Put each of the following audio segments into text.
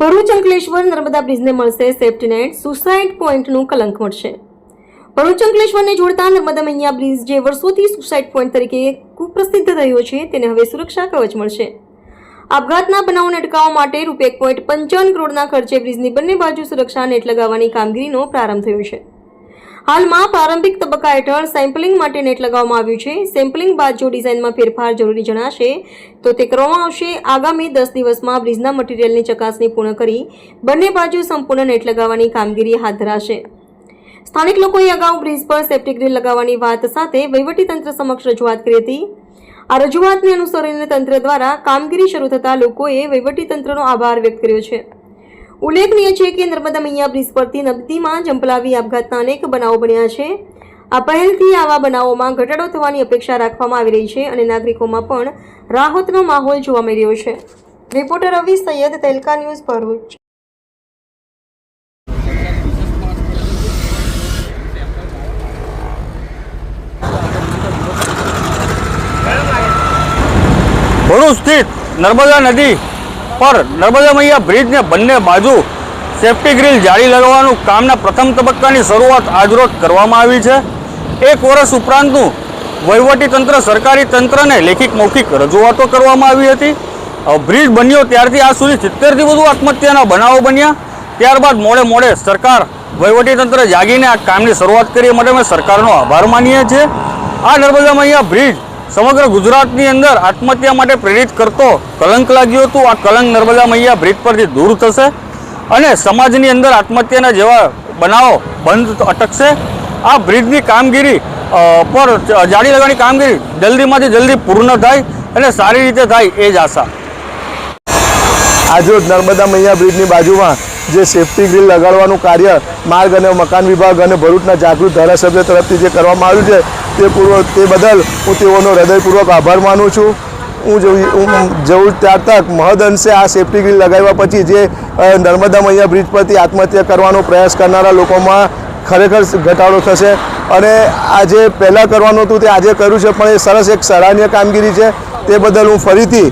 ભરૂચ અંકલેશ્વર નર્મદા બ્રિજને મળશે safety net suicide પોઈન્ટનું કલંક મળશે. ભરૂચ અંકલેશ્વરને જોડતા નર્મદા મૈયા બ્રિજ જે વર્ષોથી સુસાઇડ પોઈન્ટ તરીકે કુપ્રસિદ્ધ રહ્યો છે, તેને હવે સુરક્ષા કવચ મળશે. આપઘાતના બનાવોને અટકાવવા માટે રૂપિયા એક પોઈન્ટ પંચાવન કરોડના ખર્ચે બ્રિજની બંને બાજુ સુરક્ષા નેટ લગાવવાની કામગીરીનો પ્રારંભ થયો છે. હાલમાં પ્રારંભિક તબક્કા હેઠળ સેમ્પલિંગ માટે નેટ લગાવવામાં આવ્યું છે. સેમ્પલિંગ બાદ જો ડિઝાઇનમાં ફેરફાર જરૂરી જણાશે, તો તે કરવામાં આવશે. આગામી દસ દિવસમાં બ્રિજના મટીરીયલની ચકાસણી પૂર્ણ કરી બંને બાજુ સંપૂર્ણ નેટ લગાવવાની કામગીરી હાથ ધરાશે. સ્થાનિક લોકોએ અગાઉ બ્રિજ પર સેફ્ટી ગ્રીલ લગાવવાની વાત સાથે વહીવટીતંત્ર સમક્ષ રજૂઆત કરી હતી. આ રજૂઆતને અનુસરીને તંત્ર દ્વારા કામગીરી શરૂ થતાં લોકોએ વહીવટીતંત્રનો આભાર વ્યક્ત કર્યો છે. ઉલ્લેખનીય છે કે નર્મદા મૈયા બ્રિજ પરથી નદીમાં જંપલાવી આપઘાતના અનેક બનાવો બન્યા છે. આ પહેલથી આવા બનાવોમાં ઘટાડો થવાની અપેક્ષા રાખવામાં આવી રહી છે અને નાગરિકોમાં પણ રાહતનો માહોલ જોવા મળી રહ્યો છે. રિપોર્ટર રવિ સૈયદ, તેલકા ન્યૂઝ ભરૂચ. ભરૂચ સ્થિત નર્મદા નદી પર નર્મદા મૈયા બ્રિજને બંને બાજુ સેફ્ટી ગ્રીલ જાળી લગાવવાનું કામના પ્રથમ તબક્કાની શરૂઆત આજરોજ કરવામાં આવી છે. એક વર્ષ ઉપરાંતનું તંત્ર, સરકારી તંત્રને લેખિત મૌખિક રજૂઆતો કરવામાં આવી હતી. બ્રિજ બન્યો ત્યારથી આજ સુધી સિત્તેરથી વધુ આત્મહત્યાના બનાવો બન્યા. ત્યારબાદ મોડે મોડે સરકાર તંત્ર જાગીને આ કામની શરૂઆત કરી માટે અમે સરકારનો આભાર માનીએ છીએ. આ નર્મદા મૈયા બ્રિજ સમગ્ર ગુજરાતની અંદર આત્મહત્યા માટે પ્રેરિત કરતો કલંક લાગ્યું હતું. આ કલંક નર્મદા મૈયા બ્રિજ પરથી દૂર થશે અને સમાજની અંદર આત્મહત્યાના જેવા બનાવો બંધ અટકશે. આ બ્રિજની કામગીરી પર જાળી લગાવવાની કામગીરી જલ્દીમાંથી જલ્દી પૂર્ણ થાય અને સારી રીતે થાય એ જ આશા. આજરોજ નર્મદા મૈયા બ્રિજની બાજુમાં જે સેફ્ટી ગ્રીલ લગાડવાનું કાર્ય માર્ગ અને મકાન વિભાગ અને ભરૂચના જાગૃત ધારાસભ્ય તરફથી જે કરવામાં આવ્યું છે, તે પૂર્વ, તે બદલ હું તેઓનો હૃદયપૂર્વક આભાર માનું છું. હું હું જવું ત્યાર તક મહદ અંશે આ સેફ્ટી ગ્રીલ લગાવ્યા પછી જે નર્મદા મૈયા બ્રિજ પરથી આત્મહત્યા કરવાનો પ્રયાસ કરનારા લોકોમાં ખરેખર ઘટાડો થશે. અને આજે પહેલાં કરવાનું હતું, તે આજે કર્યું છે, પણ એ સરસ એક સરાહનીય કામગીરી છે. તે બદલ હું ફરીથી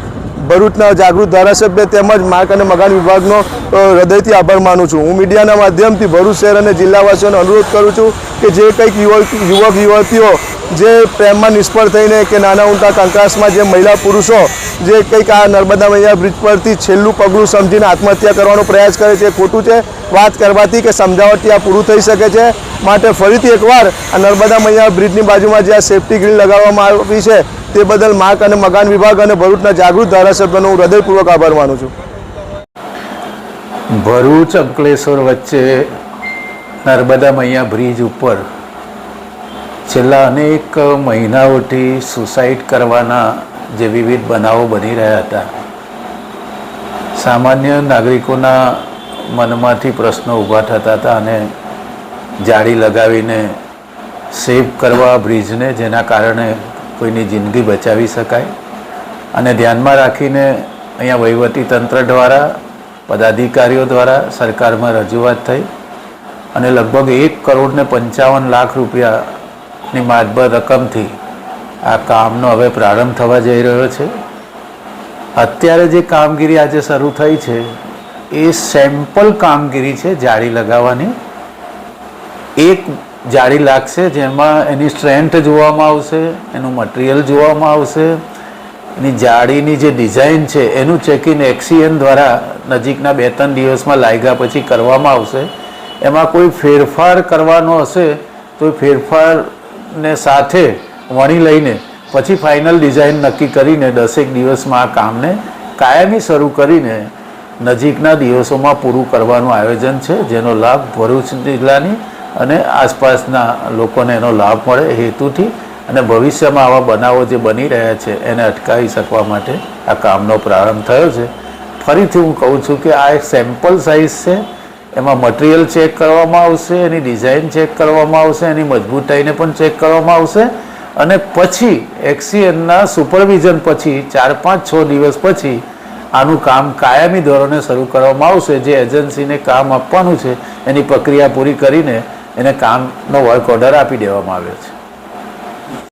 ભરૂચના જાગૃત ધારાસભ્ય તેમજ માર્ગ અને મકાન વિભાગનો હૃદયથી આભાર માનું છું. હું મીડિયાના માધ્યમથી ભરૂચ શહેર અને જિલ્લાવાસીઓને અનુરોધ કરું છું કે જે કંઈક યુવક યુવક, યુવતીઓ જે પ્રેમમાં નિષ્ફળ થઈને કે નાના ઊંટા કંકાસમાં જે મહિલા પુરુષો જે કંઈક આ નર્મદા મૈયા બ્રિજ પરથી છેલ્લું પગલું સમજીને આત્મહત્યા કરવાનો પ્રયાસ કરે છે ખોટું છે? વાત કરવાથી કે સમજાવટથી આ પૂરું થઈ શકે છે? માટે ફરીથી એકવાર આ નર્મદા મૈયા બ્રિજની બાજુમાં જે આ સેફ્ટી ગ્રીલ લગાવવામાં આવી છે, તે બદલ માર્ગ અને મકાન વિભાગ અને ભરૂચના જાગૃત ધારાસભ્યનો હું હૃદયપૂર્વક આભાર માનું છું. ભરૂચ અંકલેશ્વર વચ્ચે નર્મદા મૈયા બ્રિજ ઉપર છેલ્લા અનેક મહિનાઓથી સુસાઇડ કરવાના જે વિવિધ બનાવો બની રહ્યા હતા. સામાન્ય નાગરિકોના મનમાંથી પ્રશ્નો ઊભા થતા હતા અને જાળી લગાવીને સેવ કરવા બ્રિજને જેના કારણે કોઈની જિંદગી બચાવી શકાય. અને ધ્યાનમાં રાખીને અહીંયા વહીવટી તંત્ર દ્વારા, પદાધિકારીઓ દ્વારા સરકારમાં રજૂઆત થઈ અને લગભગ એક કરોડને પંચાવન લાખ રૂપિયાની માતબર રકમથી આ કામનો હવે પ્રારંભ થવા જઈ રહ્યો છે. અત્યારે જે કામગીરી આજે શરૂ થઈ છે, એ સેમ્પલ કામગીરી છે જાળી લગાવવાની. એક જાળી લાગશે જેમાં એની સ્ટ્રેન્થ જોવામાં આવશે, એનું મટીરિયલ જોવામાં આવશે, એની જાળીની જે ડિઝાઇન છે એનું ચેકિંગ એક્સીએન દ્વારા નજીકના બે ત્રણ દિવસમાં લાગ્યા પછી કરવામાં આવશે. એમાં કોઈ ફેરફાર કરવાનો હશે તો એ ફેરફારને સાથે વણી લઈને પછી ફાઇનલ ડિઝાઇન નક્કી કરીને દસેક દિવસમાં આ કામને કાયમી શરૂ કરીને નજીકના દિવસોમાં પૂરું કરવાનું આયોજન છે, જેનો લાભ ભરૂચ જિલ્લાની અને આસપાસના લોકોને એનો લાભ મળે હેતુથી અને ભવિષ્યમાં આવા બનાવો જે બની રહ્યા છે એને અટકાવી શકવા માટે આ કામનો પ્રારંભ થયો છે. ફરીથી હું કહું છું કે આ એક સેમ્પલ સાઇઝ છે એમાં મટીરિયલ ચેક કરવામાં આવશે, એની ડિઝાઇન ચેક કરવામાં આવશે, એની મજબૂતાઈને પણ ચેક કરવામાં આવશે. અને પછી એક્સીએનના સુપરવિઝન પછી ચાર પાંચ છ દિવસ પછી આનું કામ કાયમી ધોરણે શરૂ કરવામાં આવશે. જે એજન્સીને કામ આપવાનું છે, એની પ્રક્રિયા પૂરી કરીને એને કામનો વર્ક ઓર્ડર આપી દેવામાં આવ્યો છે.